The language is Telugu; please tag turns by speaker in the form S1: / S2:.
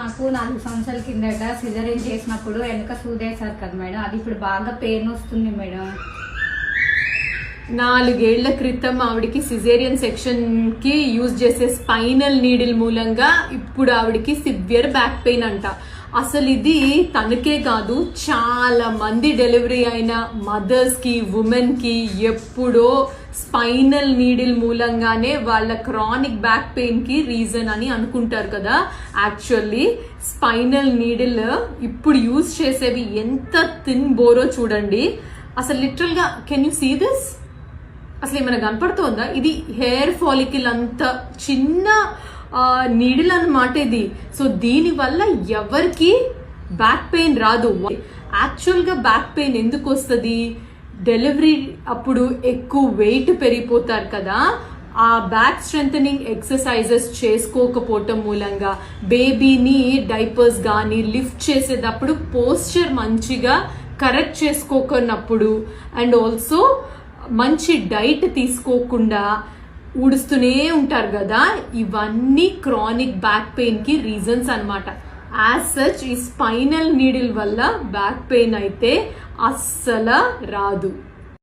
S1: నాకు నాలుగు సంవత్సరాల కిందట సిజరేన్ చేసినప్పుడు వెనక సూదేశారు కదా మేడం. అది ఇప్పుడు బాగా పెయిన్ వస్తుంది మేడం.
S2: నాలుగేళ్ళ క్రితం ఆవిడకి సిజేరియన్ సెక్షన్కి యూజ్ చేసే స్పైనల్ నీడిల్ మూలంగా ఇప్పుడు ఆవిడకి సివియర్ బ్యాక్ పెయిన్ అంట. అసలు ఇది తనకే కాదు చాలా మంది డెలివరీ అయిన మదర్స్కి ఉమెన్కి ఎప్పుడో స్పైనల్ నీడిల్ మూలంగానే వాళ్ళ క్రానిక్ బ్యాక్ పెయిన్కి రీజన్ అని అనుకుంటారు కదా. యాక్చువల్లీ స్పైనల్ నీడిల్ ఇప్పుడు యూజ్ చేసేవి ఎంత థిన్ బోరో చూడండి. అసలు లిటరల్గా కెన్ యూ సీ దిస్ అసలు ఏమైనా కనపడుతోందా? ఇది హెయిర్ ఫాలికిల్ అంత చిన్న నీడిల్ అనమాట ఇది సో దీనివల్ల ఎవరికి బ్యాక్ పెయిన్ రాదు. యాక్చువల్గా బ్యాక్ పెయిన్ ఎందుకు వస్తుంది డెలివరీ అప్పుడు ఎక్కువ వెయిట్ పెరిగిపోతారు కదా. ఆ బ్యాక్ స్ట్రెంగ్ ఎక్సర్సైజెస్ చేసుకోకపోవటం మూలంగా బేబీని డైపర్స్ కానీ లిఫ్ట్ చేసేటప్పుడు పోస్చర్ మంచిగా కరెక్ట్ చేసుకోకున్నప్పుడు అండ్ ఆల్సో మంచి డైట్ తీసుకోకుండా ఊడుస్తూనే ఉంటారు కదా? ఇవన్నీ క్రానిక్ బ్యాక్ పెయిన్కి రీజన్స్ అనమాట యాజ్ సచ్ ఈ స్పైనల్ నీడిల్ వల్ల బ్యాక్ పెయిన్ అయితే అస్సలు రాదు.